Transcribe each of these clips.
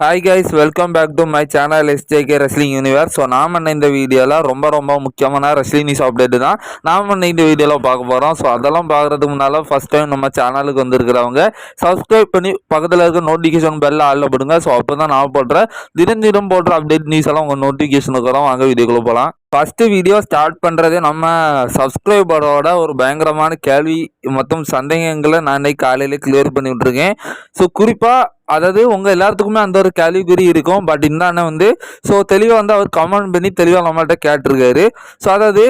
Hi guys welcome back to my channel SJK wrestling universe so நாம் இந்த வீடியோவில் ரொம்ப ரொம்ப முக்கியமான ரெஸ்லிங் நியூஸ் அப்டேட் தான். நாம் இந்த வீடியோவில் பார்க்க போகிறோம் ஸோ அதெல்லாம் பார்க்குறதுக்கு முன்னால் ஃபஸ்ட் டைம் நம்ம சேனலுக்கு வந்திருக்கிறவங்க சப்ஸ்கிரைப் பண்ணி பக்கத்தில் இருக்க நோட்டிஃபிகேஷன் பெல்ல ஆளில் போடுங்க. ஸோ அப்போ தான் நான் போடுற தினம் தினம் போடுற அப்டேட் நியூஸ் எல்லாம் உங்கள் நோட்டிஃபிகேஷனுக்கு வரும். வாங்க வீடியோக்குள்ளே போகலாம் ஃபஸ்ட்டு வீடியோ ஸ்டார்ட் பண்ணுறதே நம்ம சப்ஸ்கிரைபரோட ஒரு பயங்கரமான கேள்வி மற்றும் சந்தேகங்களை நான் இன்னைக்கு காலையில் கிளியர் பண்ணி விட்ருக்கேன் ஸோ குறிப்பாக அதாவது உங்கள் எல்லாத்துக்குமே அந்த ஒரு கேள்விக்குறி இருக்கும். பட் இந்த வந்து ஸோ தெளிவாக வந்து அவர் கமெண்ட் பண்ணி தெளிவாக நம்மள்கிட்ட கேட்டிருக்காரு. ஸோ அதாவது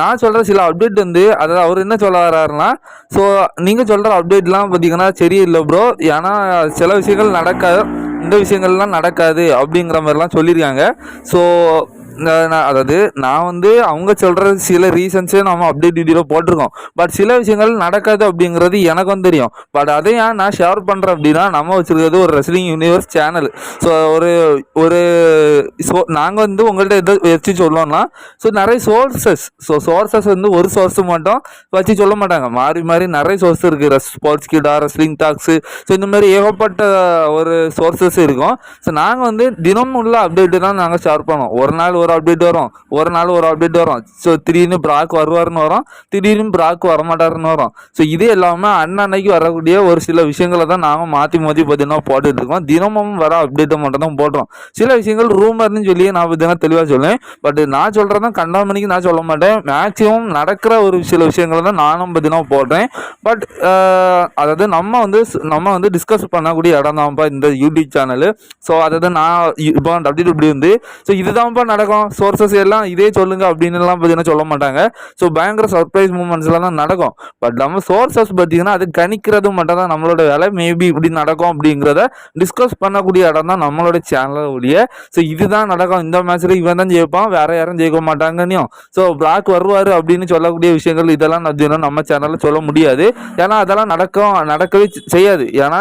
நான் சொல்கிற சில அப்டேட் வந்து அதாவது அவர் என்ன சொல்ல வர்றாருன்னா ஸோ நீங்கள் சொல்கிற அப்டேட்லாம் பார்த்தீங்கன்னா சரியில்லை ப்ரோ ஏன்னா சில விஷயங்கள் நடக்காது இந்த விஷயங்கள்லாம் நடக்காது அப்படிங்கிற மாதிரிலாம் சொல்லியிருக்காங்க. ஸோ அதாவது நான் வந்து அவங்க சொல்கிற சில ரீசன்ஸே நம்ம அப்டேட் வீடியோவில் போட்டிருக்கோம். பட் சில விஷயங்கள் நடக்காது அப்படிங்கிறது எனக்கும் தெரியும். பட் அதை ஏன் நான் ஷேர் பண்ணுறேன் அப்படின்னா நம்ம வச்சுருக்கிறது ஒரு ரெஸ்லிங் யூனிவர்ஸ் சேனல் ஸோ ஒரு ஒரு ஸோ நாங்கள் வந்து உங்கள்கிட்ட எதை வச்சு சொல்லோம்னா ஸோ நிறைய சோர்சஸ் ஸோ சோர்சஸ் வந்து ஒரு சோர்ஸ் மட்டும் வச்சு சொல்ல மாட்டாங்க. மாறி மாறி நிறைய சோர்ஸ் இருக்குது ரெஸ் ஸ்போர்ட்ஸ் கிடா ரெஸ்லிங் டாக்ஸு ஸோ இந்த மாதிரி ஏகப்பட்ட ஒரு சோர்சஸ் இருக்கும். ஸோ நாங்கள் வந்து தினம் உள்ள அப்டேட்டு தான் நாங்கள் ஷேர் பண்ணுவோம். ஒரு நாள் ஒரு அப்டேட் வரும். ஒரு நாள் ஒரு அப்டேட் வரும். ஸோ திடீர்னு பிராக் வருவார்னு வரும். திடீர்னு பிராக் வரமாட்டாருன்னு வரும். ஸோ இது எல்லாமே அன்னன்னைக்கு வரக்கூடிய ஒரு சில விஷயங்களை தான் நாங்கள் மாற்றி மாற்றி பார்த்தீங்கன்னா போட்டுட்டு இருக்கோம். தினமும் வர அப்டேட்டை மட்டும் தான் போடுறோம். சில விஷயங்கள் ரூமர்னு சொல்லி நான் பார்த்தீங்கன்னா தெளிவாக சொல்லுவேன். பட் நான் சொல்கிறதான் கண்டால் மணிக்கு நான் சொல்ல மாட்டேன். மேக்ஸிமம் நடக்கிற ஒரு சில விஷயங்களை தான் நானும் பார்த்தீங்கன்னா போடுறேன். பட் அதாவது நம்ம வந்து நம்ம வந்து டிஸ்கஸ் பண்ணக்கூடிய இடம் தான்ப்பா இந்த யூடியூப் சேனலு ஸோ அதாவது நான் இப்போ டபிள்யூ டபிள்யூ வந்து ஸோ இதுதான்ப்பா நடக்கும். சோர்சஸ் எல்லாம் இதே சொல்லுங்க அப்படின்னுலாம் பார்த்தீங்கன்னா சொல்ல மாட்டாங்க. ஸோ பயங்கர சர்ப்ரைஸ் மூமெண்ட்ஸ்லாம் தான் நடக்கும். பட் நம்ம சோர்சஸ் பார்த்தீங்கன்னா அது கணிக்கிறது மட்டும் தான் நம்மளோட வேலை. மேபி இப்படி நடக்கும் அப்படிங்கிறத டிஸ்கஸ் பண்ணக்கூடிய இடம் தான் நம்மளோட சேனல் ஒழிய. ஸோ இதுதான் நடக்கும். இந்த மேட்ச்சில் இவன் தான் ஜெயிப்பான் வேற யாரும் ஜெயிக்க மாட்டாங்கன்னும். ஸோ பிளாக் வருவார் அப்படின்னு சொல்லக்கூடிய விஷயங்கள் இதெல்லாம் நம்ம சேனலில் சொல்ல முடியாது. ஏன்னா அதெல்லாம் நடக்கும் நடக்கவே செய்யாது. ஏன்னா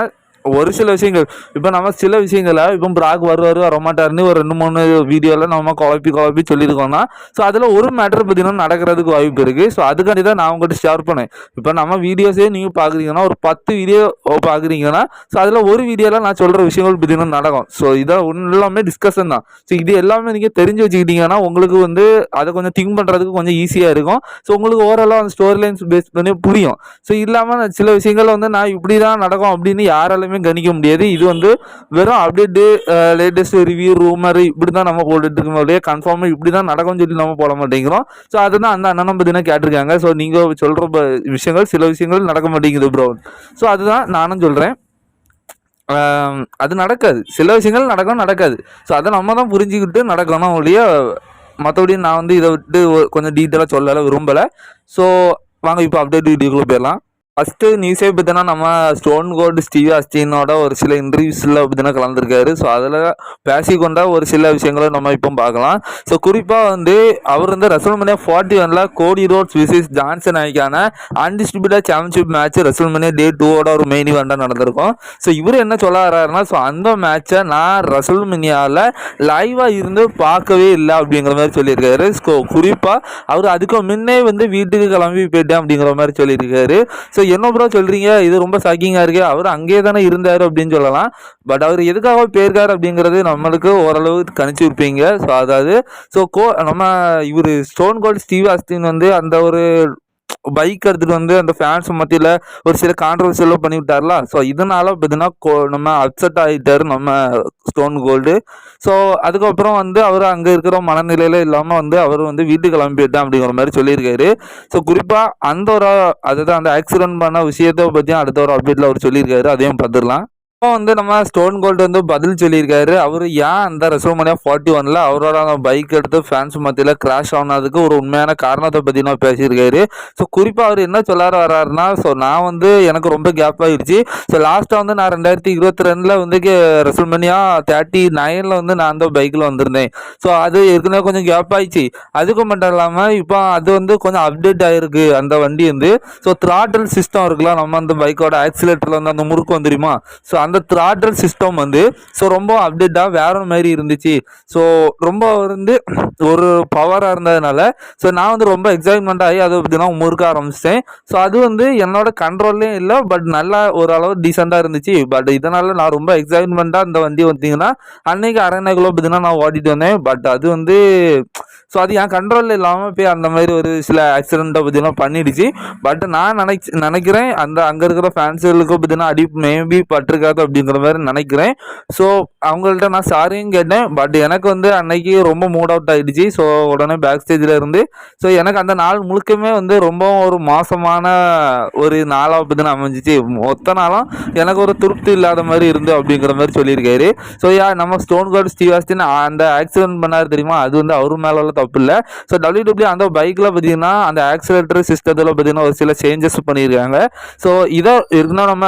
ஒரு சில விஷயங்கள் இப்போ நம்ம சில விஷயங்களை இப்போ பிராக் வருவார் வரமாட்டாருன்னு ஒரு ரெண்டு மூணு வீடியோவில் நம்ம குழப்பி குழப்பி சொல்லியிருக்கோம்னா ஸோ அதில் ஒரு மேட்டர் பார்த்தீங்கன்னா நடக்கிறதுக்கு வாய்ப்பு இருக்குது ஸோ அதுக்காண்டி தான் நான் உங்கள்கிட்ட ஷேர் பண்ணேன். இப்போ நம்ம வீடியோஸே நீங்கள் பார்க்குறீங்கன்னா ஒரு பத்து வீடியோ பார்க்குறீங்கன்னா ஸோ அதில் ஒரு வீடியோவில் நான் சொல்கிற விஷயங்கள் பார்த்தீங்கன்னா நடக்கும். ஸோ இதை எல்லாமே டிஸ்கஷன் தான். ஸோ இது எல்லாமே நீங்கள் தெரிஞ்சு வச்சுக்கிட்டீங்கன்னா உங்களுக்கு வந்து அதை கொஞ்சம் திங்க் பண்ணுறதுக்கு கொஞ்சம் ஈஸியாக இருக்கும். ஸோ உங்களுக்கு ஓவராலாக அந்த ஸ்டோரி லைன்ஸ் பேஸ் பண்ணி புரியும். ஸோ இல்லாமல் சில விஷயங்கள் வந்து நான் இப்படி தான் நடக்கும் அப்படின்னு யாராலுமே கணிக்க முடியாது. இது வந்து வெறும் அப்டேட்டு லேட்டஸ்ட் ரிவ்யூ ரூமர் இப்படி தான் நம்ம போட்டுட்டு இருக்கோம் முடியாது கன்ஃபார்மாக இப்படி தான் நடக்கும்னு சொல்லி நம்ம போட மாட்டேங்கிறோம். ஸோ அதை தான் அந்த அண்ணன் பார்த்தீங்கன்னா கேட்டிருக்காங்க. ஸோ நீங்கள் சொல்கிற விஷயங்கள் சில விஷயங்கள் நடக்க மாட்டேங்குது ப்ரோ ஸோ அதுதான் நானும் சொல்கிறேன் அது நடக்காது. சில விஷயங்கள் நடக்கும் நடக்காது. ஸோ அதை நம்ம தான் புரிஞ்சுக்கிட்டு நடக்கணும் ஒழிய மற்றபடி நான் வந்து இதை விட்டு கொஞ்சம் டீட்டெயிலாக சொல்லலை விரும்பலை. ஸோ வாங்க இப்போ அப்டேட் வீடியோக்குள்ளே போயிடலாம். ஃபஸ்ட்டு நியூஸே பார்த்தீங்கன்னா நம்ம ஸ்டோன் கோல்டு ஸ்டீவ் அஸ்டினோட ஒரு சில இன்டர்வியூஸில் பார்த்தீங்கன்னா கலந்துருக்காரு. ஸோ அதில் பேசிக்கொண்ட ஒரு சில விஷயங்களும் நம்ம இப்போ பார்க்கலாம். ஸோ குறிப்பாக வந்து அவர் வந்து ரசல்மனியா ஃபார்ட்டி ஒனில் Cody Rhodes versus Johnson ஆகிக்கான undisputed championship match WrestleMania day டூவோட ஒரு மெயின் இவெண்ட்டாக நடந்திருக்கும். ஸோ இவர் என்ன சொல்ல வர்றாருன்னா ஸோ அந்த மேட்சை நான் ரசல்மனியாவில் லைவாக இருந்து பார்க்கவே இல்லை அப்படிங்கிற மாதிரி சொல்லியிருக்காரு. ஸோ குறிப்பாக அவர் அதுக்கு முன்னே வந்து வீட்டுக்கு கிளம்பி போயிட்டேன் அப்படிங்கிற மாதிரி சொல்லியிருக்காரு. ஸோ என்ன ப்ரோ சொல்கிறீங்க இது ரொம்ப ஷாக்கிங்காக இருக்கு. அவர் அங்கேயே தானே இருந்தார் அப்படின்னு சொல்லலாம். பட் அவர் எதுக்காக போயிருக்காரு அப்படிங்கிறது நம்மளுக்கு ஓரளவு கணிச்சு இருப்பீங்க. ஸோ அதாவது ஸோ கோ நம்ம இவர் ஸ்டோன் கோல்ட் ஸ்டீவ் ஆஸ்டின் வந்து அந்த ஒரு பைக் எடுத்துகிட்டு வந்து அந்த ஃபேன்ஸ் மத்தியில் ஒரு சில கான்ட்ரவர்சியெல்லாம் பண்ணி விட்டார்ல. ஸோ இதனால் பார்த்தீங்கன்னா கோ- நம்ம அப்செட் ஆகிட்டார் நம்ம ஸ்டோன் கோல்டு ஸோ அதுக்கப்புறம் வந்து அவர் அங்கே இருக்கிற மனநிலையில் இல்லாமல் வந்து அவர் வந்து வீட்டுக்கு கிளம்பிட்டான் அப்படிங்கிற மாதிரி சொல்லியிருக்காரு. ஸோ குறிப்பாக அந்த ஒரு அதுதான் அந்த ஆக்சிடென்ட் பண்ண விஷயத்தை பற்றியும் அடுத்த ஒரு அப்டேட்டில் அவர் சொல்லியிருக்காரு. அதையும் பார்த்துடலாம். இப்போ வந்து நம்ம ஸ்டோன் கோல்டு வந்து பதில் சொல்லியிருக்காரு. அவர் ஏன் அந்த ரெசோமனியா ஃபார்ட்டி ஒனில் அவரோட அந்த பைக் எடுத்து ஃபேன்ஸ் மத்தியில் கிராஷ் ஆனதுக்கு ஒரு உண்மையான காரணத்தை பற்றி நான் பேசியிருக்காரு. ஸோ குறிப்பாக அவர் என்ன சொல்லார வர்றாருன்னா ஸோ நான் வந்து எனக்கு ரொம்ப கேப் ஆகிடுச்சு ஸோ லாஸ்ட்டாக வந்து நான் ரெண்டாயிரத்தி இருபத்தி ரெண்டில் வந்து ரெசல்மனியா தேர்ட்டி நைனில் வந்து நான் அந்த பைக்கில் வந்திருந்தேன். ஸோ அது ஏற்கனவே கொஞ்சம் கேப் ஆயிடுச்சு. அதுக்கு மட்டும் இல்லாமல் இப்போ அது வந்து கொஞ்சம் அப்டேட் ஆகிருக்கு அந்த வண்டி வந்து ஸோ த்ராட்டல் சிஸ்டம் இருக்குல்ல நம்ம அந்த பைக்கோட ஆக்சிலேட்டரில் வந்து அந்த முறுக்கு வந்துருமா? ஸோ அந்த த்ராட்டல் சிஸ்டம் வந்து ஸோ ரொம்ப அப்டேட்டாக வேற மாதிரி இருந்துச்சு. ஸோ ரொம்ப வந்து ஒரு பவராக இருந்ததுனால ஸோ நான் வந்து ரொம்ப எக்ஸைட்மெண்ட் ஆகி அதை பற்றினா முறுக்க ஆரம்பிச்சிட்டேன். ஸோ அது வந்து என்னோட கண்ட்ரோல்லையும் இல்லை பட் நல்லா ஓரளவு டீசெண்டாக இருந்துச்சு. பட் இதனால் நான் ரொம்ப எக்ஸைட்மெண்ட்டாக இந்த வண்டி வந்தீங்கன்னா அன்னைக்கு அரை கிலோ பார்த்தீங்கன்னா நான் ஓட்டிட்டு வந்தேன். பட் அது வந்து ஸோ அது என் கண்ட்ரோலில் இல்லாமல் போய் அந்த மாதிரி ஒரு சில ஆக்சிடெண்ட்டை பற்றிலாம் பண்ணிடுச்சு. பட் நான் நினைச்சு நினைக்கிறேன் அந்த அங்கே இருக்கிற ஃபேன்ஸுகளுக்கு பார்த்தீங்கன்னா அடி மேபி பட்டிருக்காது. அப்படிங்கிற மாதிரி நினைக்கிறேன். ஸோ அவங்கள்ட்ட நான் சாரியும் கேட்டேன். பட் எனக்கு வந்து அன்னைக்கு ரொம்ப மூட் அவுட் ஆகிடுச்சு ஸோ உடனே பேக் ஸ்டேஜில் இருந்து ஸோ எனக்கு அந்த நாள் முழுக்கமே வந்து ரொம்ப ஒரு மோசமான ஒரு நாளாக பார்த்தீங்கன்னா அமைஞ்சிச்சு. மொத்த நாளும் எனக்கு ஒரு திருப்தி இல்லாத மாதிரி இருந்து அப்படிங்கிற மாதிரி சொல்லியிருக்காரு. ஸோ யா நம்ம ஸ்டோன் கார்டு ஸ்டீவாஸ்டின் அந்த ஆக்சிடென்ட் பண்ணார் தெரியுமா? அது வந்து அவர் மேலே உள்ள தப்பு இல்லை. ஸோ டபிள்யூ டபிள்யூ அந்த பைக்கில் பார்த்தீங்கன்னா அந்த ஆக்சிலேட்டர் சிஸ்டத்தில் பார்த்தீங்கன்னா ஒரு சில சேஞ்சஸ் பண்ணியிருக்காங்க. ஸோ இதை இருந்தால் நம்ம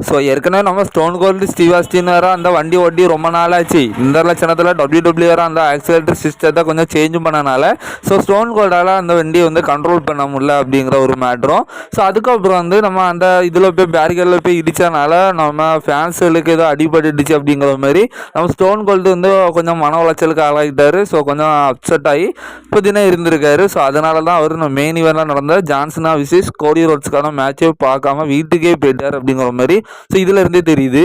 ஸோ ஏற்கனவே நம்ம ஸ்டோன் கோல்டு ஸ்டீவாஸ்டின் வேற அந்த வண்டி ஓட்டி ரொம்ப நாள் ஆச்சு இந்த லட்சணத்தில் டபிள்யூ டபிள்யூ வேறு அந்த ஆக்சிலேட்டர் சிஸ்டத்தை கொஞ்சம் சேஞ்ச் பண்ணனால ஸோ ஸ்டோன் கோல்டால் அந்த வண்டியை வந்து கண்ட்ரோல் பண்ண முடியல அப்படிங்கிற ஒரு மேட்ரும் ஸோ அதுக்கப்புறம் வந்து நம்ம அந்த இதில் போய் பேரிகேடில் போய் இடித்தனால நம்ம ஃபேன்ஸுகளுக்கு ஏதோ அடிபட்டுடுச்சு அப்படிங்கிற மாதிரி நம்ம ஸ்டோன் கோல்டு வந்து கொஞ்சம் மன உளைச்சலுக்கு ஆளாகிட்டார் ஸோ கொஞ்சம் அப்செட் ஆகி இப்போ தினம் இருந்திருக்காரு. ஸோ அதனால தான் அவர் மெயின் இவெண்ட்லாம் நடந்த ஜான்சனா விசிஸ் கோடி ரோட்ஸ்க்கான மேட்சே பார்க்காம வீட்டுக்கே போயிட்டார் அப்படிங்கிற மாதிரி ஸோ இதில் இருந்தே தெரியுது.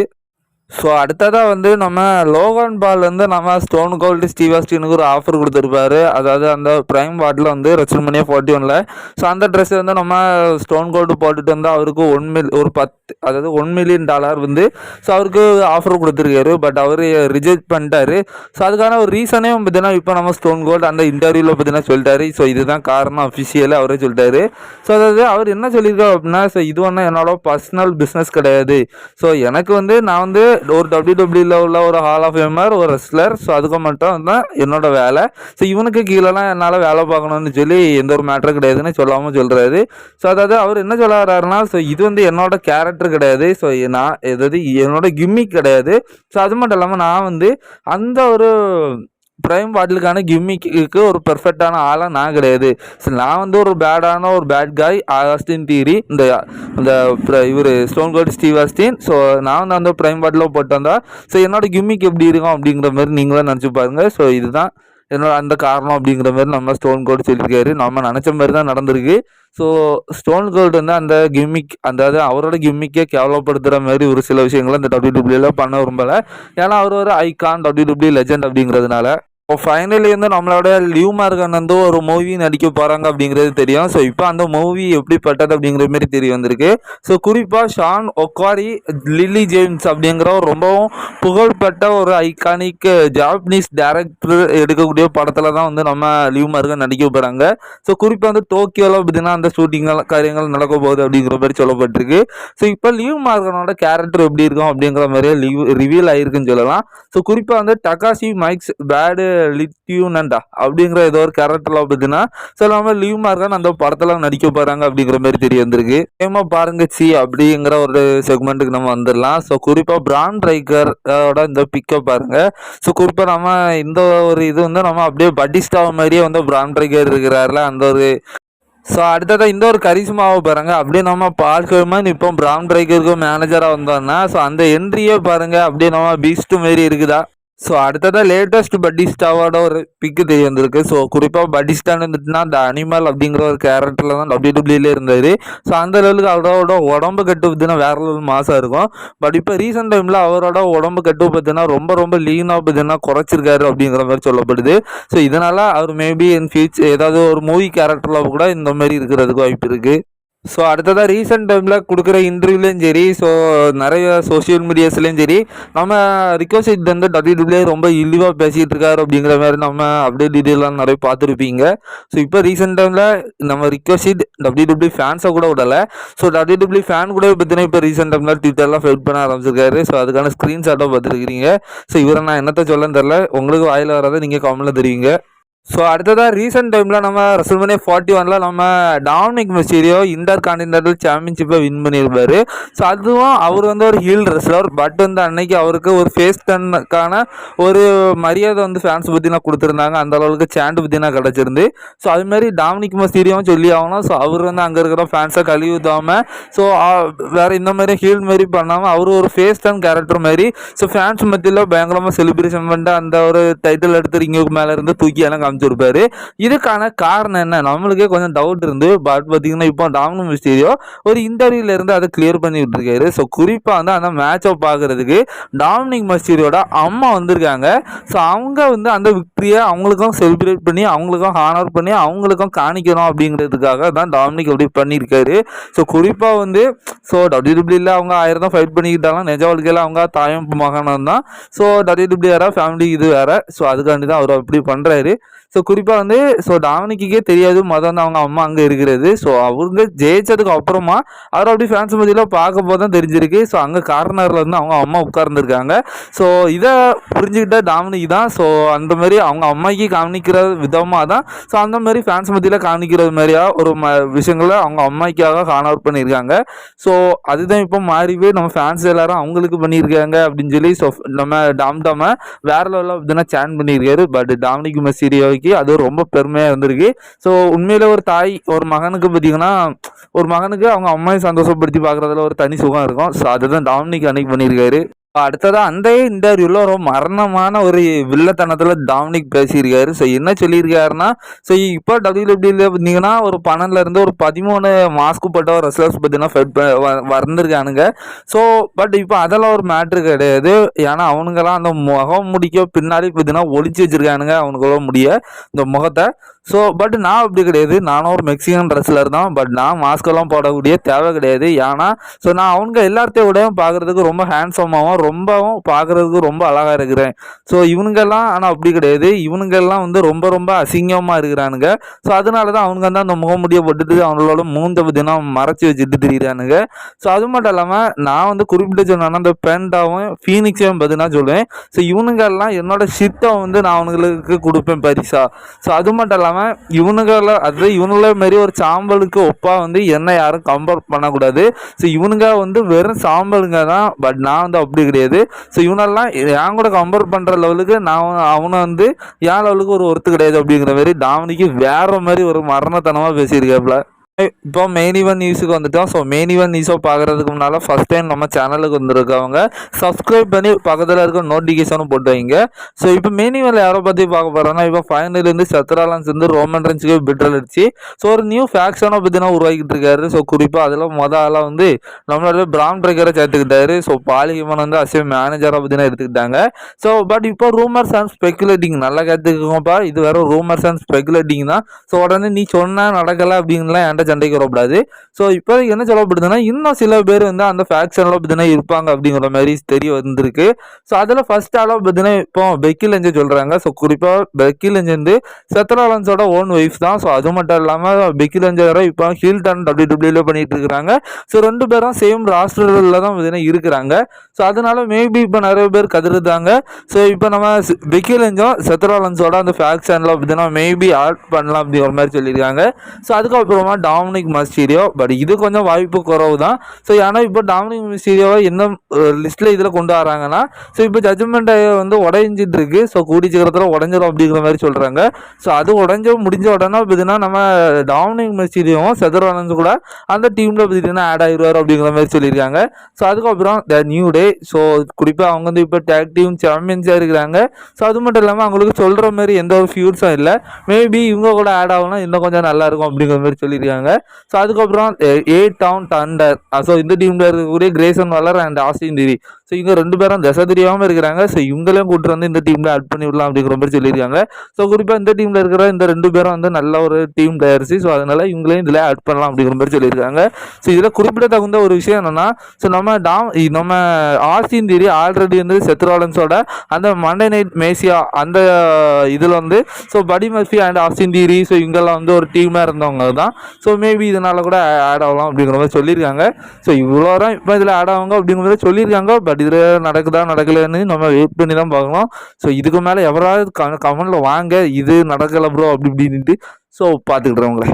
ஸோ அடுத்ததாக வந்து நம்ம லோகன் பால் வந்து நம்ம ஸ்டோன் கோல்டு ஸ்டீவாஸ்டினுக்கு ஒரு ஆஃபர் கொடுத்துருப்பாரு. அதாவது அந்த ப்ரைம் வார்டில் வந்து ரச்சல்மனியா ஃபார்ட்டி ஒனில் ஸோ அந்த ட்ரெஸ் வந்து நம்ம ஸ்டோன் கோல்டு போட்டுட்டு வந்து அவருக்கு ஒன் மில் ஒரு பத்து அதாவது ஒன் மில்லியன் டாலர் வந்து ஸோ அவருக்கு ஆஃபர் கொடுத்துருக்காரு. பட் அவர் ரிஜெக்ட் பண்ணிட்டாரு. ஸோ அதுக்கான ஒரு ரீசனே பார்த்தீங்கன்னா இப்போ நம்ம ஸ்டோன் கோல்டு அந்த இன்டர்வியூவில் பார்த்தீங்கன்னா சொல்லிட்டாரு. ஸோ இதுதான் காரணம் அஃபிஷியலாக அவரே சொல்லிட்டாரு. ஸோ அதாவது அவர் என்ன சொல்லியிருக்காரு அப்படின்னா ஸோ இது ஒன்றும் என்னோட பர்சனல் பிஸ்னஸ் கிடையாது. ஸோ எனக்கு வந்து நான் வந்து ஒரு டபிள்யூ டபிள்யூல உள்ள ஒரு ஹால் ஆஃப் ஃபேமர் ஒரு ரெஸ்லர் ஸோ அதுக்கு மட்டும் தான் என்னோட வேலை. ஸோ இவனுக்கு கீழேலாம் என்னால் வேலை பார்க்கணும்னு சொல்லி எந்த ஒரு மேட்ரு கிடையாதுன்னு சொல்லாமல் சொல்கிறாரு ஸோ அதாவது அவர் என்ன சொல்ல வர்றாருன்னா ஸோ இது வந்து என்னோட கேரக்டர் கிடையாது. ஸோ நான் எதாவது என்னோட கிம்மிக் கிடையாது. ஸோ அது மட்டும் இல்லாமல் நான் வந்து அந்த ஒரு ப்ரைம் பாட்டிலுக்கான கிம்மிக்கு ஒரு பெர்ஃபெக்டான ஆளாக நான் கிடையாது ஸோ நான் வந்து ஒரு பேடான ஒரு பேட் காய் ஆஸ்டின் தீரி இந்த இந்த இவர் Stone Cold Steve Austin so நான் வந்து அந்த ப்ரைம் பாட்டில் போட்டிருந்தா ஸோ என்னோட கிம்மிக் எப்படி இருக்கும் அப்படிங்கிற மாதிரி நீங்களும் நினச்சி பாருங்கள் ஸோ இதுதான் என்னோட அந்த காரணம் அப்படிங்கிற மாதிரி நம்ம ஸ்டோன் கோல்டு சொல்லியிருக்காரு. நம்ம நினச்ச மாதிரி தான் நடந்திருக்கு. ஸோ ஸ்டோன் கோல்டு வந்து அந்த கிம்மிக் அந்த அவரோட கிம்மிக்கே கேவலப்படுத்துகிற மாதிரி ஒரு சில விஷயங்களை இந்த டபிள்யூ டபிள்யூல பண்ண விரும்பலை. ஏன்னா அவர் ஒரு ஐகான் டபிள்யூ டபிள்யூ லெஜெண்ட் அப்படிங்கிறதுனால. இப்போ ஃபைனலி வந்து நம்மளோட லீவ் மார்கன் வந்து ஒரு மூவி நடிக்க போகிறாங்க அப்படிங்கிறது தெரியும். ஸோ இப்போ அந்த மூவி எப்படிப்பட்டது அப்படிங்கிற மாதிரி தெரிய வந்திருக்கு. ஸோ குறிப்பாக ஷான் ஒக்வாரி லில்லி ஜேம்ஸ் அப்படிங்கிற ஒரு ரொம்பவும் புகழ்பெற்ற ஒரு ஐகானிக் ஜாப்பனீஸ் டேரக்டர் எடுக்கக்கூடிய படத்தில் தான் வந்து நம்ம லீவ் மார்கன் நடிக்க போகிறாங்க ஸோ குறிப்பாக வந்து டோக்கியோவில் பார்த்தீங்கன்னா அந்த ஷூட்டிங்கள் காரியங்கள் நடக்க போகுது அப்படிங்கிற மாதிரி சொல்லப்பட்டிருக்கு. ஸோ இப்போ லீவ் மார்கனோட கேரக்டர் எப்படி இருக்கும் அப்படிங்கிற மாதிரியே லிவ் ரிவீல் ஆகிருக்குன்னு சொல்லலாம். ஸோ குறிப்பாக வந்து டகாசி மைக்ஸ் பேடு லித்யூனண்டா அப்படிங்கிற ஏதோ ஒரு கேரக்டர்ல பார்த்தீங்கன்னா ஸோ லீவ் மார்கன் அந்த படத்துல நடிக்க போறாங்க அப்படிங்கிற மாதிரி தெரிய வந்திருக்கு. ஏமா பாருங்க சி அப்படிங்கிற ஒரு செக்மெண்ட்டுக்கு நம்ம வந்துடலாம். ஸோ குறிப்பா பிராண்ட் ரைக்கரோட இந்த பிக்கப் பாருங்க. ஸோ குறிப்பா நம்ம இந்த ஒரு இது வந்து நம்ம அப்படியே பட்டிஸ்டாவ மாதிரியே வந்து பிராண்ட் ரைக்கர் இருக்கிறாருல அந்த ஒரு ஸோ அடுத்ததாக இந்த ஒரு கரிசுமாவை பாருங்க. அப்படியே நம்ம பார்க்கவே இப்போ பிராம் ரைக்கருக்கு மேனேஜராக வந்தோம்னா ஸோ அந்த என்ட்ரியே பாருங்க. அப்படியே நம்ம பீஸ்ட் மாரி இருக்குதா? ஸோ அடுத்ததாக லேட்டஸ்ட் பட்டிஸ்டாவோட ஒரு பிக்கு தெரிய வந்திருக்கு ஸோ குறிப்பாக பட்டிஸ்டான்னு இருந்துட்டுனா அந்த அனிமல் அப்படிங்கிற ஒரு கேரக்டரில் தான் டபிள்யூ டபிள்யூல இருந்தார். ஸோ அந்த லெவலுக்கு அவரோட உடம்பு கட்டு பார்த்தீங்கன்னா வேற லெவல் மாசாக இருக்கும். பட் இப்போ ரீசெண்ட் டைமில் அவரோட உடம்பு கட்டு பார்த்தீங்கன்னா ரொம்ப ரொம்ப லீனாக பார்த்தீங்கன்னா குறைச்சிருக்காரு அப்படிங்கிற மாதிரி சொல்லப்படுது. ஸோ இதனால் அவர் மேபி இன் ஃபியூச்சர் ஏதாவது ஒரு மூவி கேரக்டரில் கூட இந்த மாதிரி இருக்கிறதுக்கு வாய்ப்பு இருக்குது ஸோ அடுத்ததாக ரீசெண்ட் டைமில் கொடுக்குற இன்டர்வியூலையும் சரி ஸோ நிறைய சோஷியல் மீடியாஸ்லேயும் சரி நம்ம ரிக்வஸ்ட் வந்து டபிள்யூ டபிள்யூ ரொம்ப இழிவாக பேசிகிட்டு இருக்காரு அப்படிங்கிற மாதிரி நம்ம அப்படியே டீட்டெயிலாம் நிறைய பார்த்துருப்பீங்க. ஸோ இப்போ ரீசெண்ட் டைமில் நம்ம ரிக்வஸ்ட் டபிள்யூ டபிள்யூ ஃபேன்ஸை கூட விடலை. ஸோ டபிள்யூ டபிள்யூ ஃபேன் கூட பார்த்தீங்கன்னா இப்போ ரீசெண்ட் டைமில் ட்விட்டர்லாம் ஃபைட் பண்ண ஆரம்பிச்சிருக்காரு. ஸோ அதுக்கான ஸ்க்ரீன்ஷாட்டாக பார்த்துருக்கீங்க ஸோ இவரை நான் என்னத்தை சொல்லன்னு தெரில உங்களுக்கு வாயில் வராத நீங்கள் கமெண்ட்டில் தெரியுங்க ஸோ அடுத்ததாக ரீசெண்ட் டைமில் நம்ம ரசல்மனே ஃபார்ட்டி ஒனில் நம்ம டாமினிக் மெஸ்டீரியோ இன்டர் கான்டினென்டல் சாம்பியன்ஷிப்பை வின் பண்ணியிருப்பாரு. ஸோ அதுவும் அவர் வந்து ஒரு ஹீல் ரெஸ்லர் பட் வந்து அன்னைக்கு அவருக்கு ஒரு ஃபேஸ் டன்னுக்கான ஒரு மரியாதை வந்து ஃபேன்ஸ் பற்றினா கொடுத்துருந்தாங்க. அந்த அளவுக்கு சாண்ட் பற்றினா கிடச்சிருந்து. ஸோ அதுமாரி டாமினிக் மெஸ்டீரியோவும் சொல்லி ஆகணும். ஸோ அவர் வந்து அங்கே இருக்கிற ஃபேன்ஸை கழுவி ஊற்றாமல் ஸோ வேறு இந்த மாதிரி ஹீல் மாரி பண்ணாமல் அவர் ஒரு ஃபேஸ் டன் கேரக்டர் மாதிரி ஸோ ஃபேன்ஸ் மத்தியில் பயங்கரமாக செலிப்ரேஷன் பண்ணிட்டு அந்த ஒரு டைட்டில் எடுத்து ரிங்குக்கு மேலே இருந்து தூக்கி எல்லாம் காமிச்சிருப்பாரு. இதுக்கான காரணம் என்ன? நம்மளுக்கே கொஞ்சம் டவுட் இருந்து பட் பார்த்தீங்கன்னா இப்போ டாமினோ மிஸ்டீரியோ ஒரு இன்டர்வியூல இருந்து அதை கிளியர் பண்ணி விட்டுருக்காரு ஸோ குறிப்பாக வந்து அந்த மேட்சை பார்க்கறதுக்கு டாமினிக் மிஸ்டீரியோட அம்மா வந்திருக்காங்க. ஸோ அவங்க வந்து அந்த விக்டரியை அவங்களுக்கும் செலிப்ரேட் பண்ணி அவங்களுக்கும் ஹானர் பண்ணி அவங்களுக்கும் காணிக்கணும் அப்படிங்கிறதுக்காக தான் டாமினிக் அப்படி பண்ணியிருக்காரு. ஸோ குறிப்பாக வந்து ஸோ டபிள்யூடபிள்யூல அவங்க ஆயிரம் தான் ஃபைட் பண்ணிக்கிட்டாலும் நிஜ வாழ்க்கையில் அவங்க தாயம் மகனம் தான் ஸோ டபிள்யூடபிள்யூ வேற ஃபேமிலி இது வேற. ஸோ அதுக்காண்டி தான் அவர் அப்படி பண்ணுறாரு ஸோ குறிப்பாக வந்து ஸோ டாமினிக்கே தெரியாது மொதல் வந்து அவங்க அம்மா அங்கே இருக்கிறது. ஸோ அவங்க ஜெயிச்சதுக்கு அப்புறமா அவர் அப்படி ஃபேன்ஸ் மத்தியில் பார்க்க போது தான் தெரிஞ்சிருக்கு. ஸோ அங்கே கார்னரில் வந்து அவங்க அம்மா உட்கார்ந்துருக்காங்க. ஸோ இதை புரிஞ்சுக்கிட்ட டாமினிக் தான் ஸோ அந்த மாதிரி அவங்க அம்மாக்கு காமிக்கிற விதமாக தான் ஸோ அந்த மாதிரி ஃபேன்ஸ் மத்தியில் காமிக்கிறது மாதிரியா ஒரு ம விஷயங்களை அவங்க அம்மாய்க்காக அவுட் பண்ணியிருக்காங்க. ஸோ அதுதான் இப்போ மாறி போய் நம்ம ஃபேன்ஸ் எல்லாரும் அவங்களுக்கு பண்ணியிருக்காங்க அப்படின்னு சொல்லி ஸோ நம்ம டாம் டாமை வேற லெவலில் இதெல்லாம் சேன் பண்ணியிருக்காரு. பட் டாமினிக் மெஸ்ஸீரியோவுக்கு அது ரொம்ப பெருமையாக இருந்திருக்கு. ஸோ உண்மையில் ஒரு தாய் ஒரு மகனுக்கு பார்த்தீங்கன்னா ஒரு மகனுக்கு அவங்க அம்மாவை சந்தோஷப்படுத்தி பார்க்குறதுல ஒரு தனி சுகம் இருக்கும். ஸோ அதுதான் டாமினிக் அன்னைக்கு பண்ணியிருக்காரு. அடுத்ததாக அந்த இன்டர்வியூவில் ஒரு மரணமான ஒரு வில்லத்தனத்தில் டாமினிக் பேசியிருக்காரு. ஸோ என்ன சொல்லியிருக்காருன்னா ஸோ இப்போ டபிள்யூடபிள்யூல பார்த்தீங்கன்னா ஒரு பன்னெண்டுலேருந்து ஒரு பதிமூணு மாஸ்க்கு போட்ட ஒரு ரெஸ்லர்ஸ் பார்த்தீங்கன்னா ஃபைட் வந்திருக்கானுங்க ஸோ பட் இப்போ அதெல்லாம் ஒரு மேட்ரு கிடையாது. ஏன்னா அவனுங்கெல்லாம் அந்த முகம் முடிக்க பின்னாடி பார்த்தீங்கன்னா ஒழிச்சு வச்சிருக்கானுங்க. அவனுக்குள்ள முடிய இந்த முகத்தை. ஸோ பட் நான் அப்படி கிடையாது. நானும் ஒரு மெக்சிகன் ரெஸ்லர் தான். பட் நான் மாஸ்கெல்லாம் போடக்கூடிய தேவை கிடையாது. ஏன்னா ஸோ நான் அவங்க எல்லாத்தையும் விடவும் பார்க்குறதுக்கு ரொம்ப ஹேண்ட்ஸமாகவும் ரொம்பவும் பார்க்குறதுக்கு ரொம்ப அழகாக இருக்கிறேன். ஸோ இவனுங்கெல்லாம் ஆனால் அப்படி கிடையாது. இவனுங்கெல்லாம் வந்து ரொம்ப ரொம்ப அசிங்கமாக இருக்கிறானுங்க. ஸோ அதனால தான் அவனுங்க வந்து அந்த முகமுடியை போட்டுட்டு அவங்களோட மூந்த தினம் மறைச்சி வச்சுட்டு திரியிறானுங்க. ஸோ அது மட்டும் இல்லாமல் நான் வந்து குறிப்பிட்டு சொன்னேன்னா அந்த பேண்டாவும் ஃபீனிக்ஸையும் பார்த்தீங்கன்னா சொல்லுவேன் ஸோ இவனுங்கெல்லாம் என்னோட சித்தம் வந்து நான் அவனுங்களுக்கு கொடுப்பேன் பரிசா. ஸோ அது மட்டும் இல்லாமல் இவனுங்கள அது இவனுங்கள மாரி ஒரு சாம்பலுக்கு ஒப்பா வந்து என்ன யாரும் கம்பேர் பண்ணக்கூடாது. ஸோ இவனுங்க வந்து வெறும் சாம்பலுங்க தான் பட் நான் வந்து அப்படி கிடையாது. ஸோ இவனெல்லாம் என் கூட கம்பேர் பண்ணுற லெவலுக்கு நான் அவனை வந்து என் லெவலுக்கு ஒரு ஒருத்து கிடையாது அப்படிங்கிற மாதிரி தாவணிக்கு வேற மாதிரி ஒரு மரணத்தனமாக பேசியிருக்காப்புல இப்போ மெயின் ஈவன் நியூஸுக்கு வந்துட்டோம். ஸோ மெயின் ஈவன் நியூஸை பார்க்குறதுக்கு முன்னால் ஃபஸ்ட் டைம் நம்ம சேனலுக்கு வந்திருக்கவங்க சப்ஸ்கிரைப் பண்ணி பக்கத்தில் இருக்க நோட்டிஃபிகேஷனும் போட்டு வைங்க. ஸோ இப்போ மெயின் ஈவனில் யாரை பற்றி பார்க்க போகிறோன்னா இப்போ ஃபைனலேருந்து சத்ராலன்ஸ் வந்து ரோமன் ரன்ஸுக்கு பிட்ரல் அடிச்சு ஸோ ஒரு நியூ ஃபேக்ஷனை பற்றினா உருவாக்கிட்டு இருக்காரு. ஸோ குறிப்பாக அதில் மொதல் ஆளாக வந்து நம்மளோட பிராம் பிரேக்கரை சேர்த்துக்கிட்டாரு. ஸோ பாலிகமன் வந்து அசே மேனேஜரை பற்றினா எடுத்துக்கிட்டாங்க. ஸோ பட் இப்போ ரூமர்ஸ் அண்ட் ஸ்பெகுலேட்டிங் நல்லா கேட்டுக்கோங்கப்பா. இது வேற ரூமர்ஸ் அண்ட் ஸ்பெகுலேட்டிங் தான். ஸோ உடனே நீ சொன்னால் நடக்கலை அப்படின்லாம் என்கிட்ட சண்டைக்கு வரக்கூடாது. ஸோ இப்போ என்ன சொல்லப்படுதுன்னா இன்னும் சில பேர் வந்து அந்த ஃபேக்ஷனில் பார்த்தீங்கன்னா இருப்பாங்க அப்படிங்கிற மாதிரி தெரிய வந்திருக்கு. ஸோ அதில் ஃபர்ஸ்ட் ஆளாக பார்த்தீங்கன்னா இப்போ பெக்கில் லெஞ்சன் சொல்கிறாங்க ஸோ குறிப்பாக பெக்கில் எஞ்சு வந்து செத்தலாலன்ஸோட ஓன் ஒய்ஃப் தான். ஸோ அது மட்டும் இல்லாமல் பெக்கில் எஞ்சரை இப்போ ஹீல்டன் டபிள்யூ டபிள்யூல பண்ணிட்டு இருக்கிறாங்க. ஸோ ரெண்டு பேரும் சேம் ராஸ்டரில் தான் பார்த்தீங்கன்னா இருக்கிறாங்க. ஸோ அதனால மேபி இப்போ நிறைய பேர் கதிருந்தாங்க ஸோ இப்போ நம்ம பெக்கில் எஞ்சோம் செத்தலாலன்ஸோட அந்த ஃபேக்ஷனில் பார்த்தீங்கன்னா மேபி ஆட் பண்ணலாம் அப்படிங்கிற மாதிரி சொல்லியிருக்காங்க. ஸோ அதுக்கப்புறமா டாமினிக் மஸ்டீரியோ பட் இது கொஞ்சம் வாய்ப்பு குறவு தான் ஸோ ஏன்னா இப்போ டாமினிக் மிஸ்டீரியோவை என்ன லிஸ்ட்டில் இதில் கொண்டு வராங்கன்னா ஸோ இப்போ ஜட்ஜ்மெண்ட் வந்து உடைஞ்சிட்டு இருக்கு ஸோ கூடி சீக்கிரத்தில் உடஞ்சிரும் அப்படிங்கிற மாதிரி சொல்கிறாங்க ஸோ அது உடஞ்ச முடிஞ்ச உடனே பார்த்தீங்கன்னா நம்ம டாமினிக் மிஸ்டீரியோவும் செதர்வானன்ஸ் கூட அந்த டீமில் பார்த்தீங்கன்னா ஆட் ஆகிடுவார் அப்படிங்கிற மாதிரி சொல்லியிருக்காங்க. ஸோ அதுக்கப்புறம் த நியூ டே ஸோ குறிப்பாக அவங்க வந்து இப்போ டேக் டீம் சாம்பியன்ஸாக இருக்கிறாங்க. ஸோ அது மட்டும் இல்லாமல் அவங்களுக்கு சொல்கிற மாதிரி எந்த ஒரு ஃபியூர்ஸும் இல்லை. மேபி இவங்க கூட ஆட் ஆகலாம் இன்னும் கொஞ்சம் நல்லாயிருக்கும் அப்படிங்கிற மாதிரி சொல்லியிருக்காங்க. ஸோ அதுக்கப்புறம் ஏ டவுன் டண்டர் ஸோ இந்த டீமில் இருக்கக்கூடிய Grayson Waller and Austin Theory so இவங்க ரெண்டு பேரும் திசை தெரியாமல் இருக்கிறாங்க. ஸோ இவங்களையும் கூட்டு வந்து இந்த டீமில் ஆட் பண்ணி விடலாம் அப்படிங்கிற மாதிரி சொல்லியிருக்காங்க. ஸோ குறிப்பாக இந்த டீமில் இருக்கிற இந்த ரெண்டு பேரும் வந்து நல்ல ஒரு டீம் பிளேயர்ஸ் ஸோ அதனால இவங்களையும் இதில் ஆட் பண்ணலாம் அப்படிங்கிற மாதிரி சொல்லியிருக்காங்க. ஸோ இதில் குறிப்பிடத்தகுந்த ஒரு விஷயம் என்னென்னா ஸோ நம்ம டாம் நம்ம ஆஸ்டின் திரி ஆல்ரெடி வந்து செத்ராலன்ஸோட அந்த மண்டே நைட் மேசியா அந்த இதில் வந்து so Buddy Murphy and Austin Theory so இவங்கெல்லாம் வந்து ஒரு டீமாக இருந்தவங்க தான். ஸோ மேபி இதனால் கூட ஆட் ஆகலாம் அப்படிங்கிற மாதிரி சொல்லியிருக்காங்க. ஸோ இவ்வளோ தான் இப்போ இதில் ஆட் ஆவாங்க அப்படிங்கிற மாதிரி சொல்லியிருக்காங்க. பட் இதில் நடக்குதா நடக்கலைன்னு நம்ம வெயிட் பண்ணி தான் பார்க்கணும். ஸோ இதுக்கு மேலே எவராவது க கமெண்டில் வாங்க இது நடக்கலை ப்ரோ அப்படி இப்படின்ட்டு ஸோ பார்த்துக்கிட்டுறவங்களே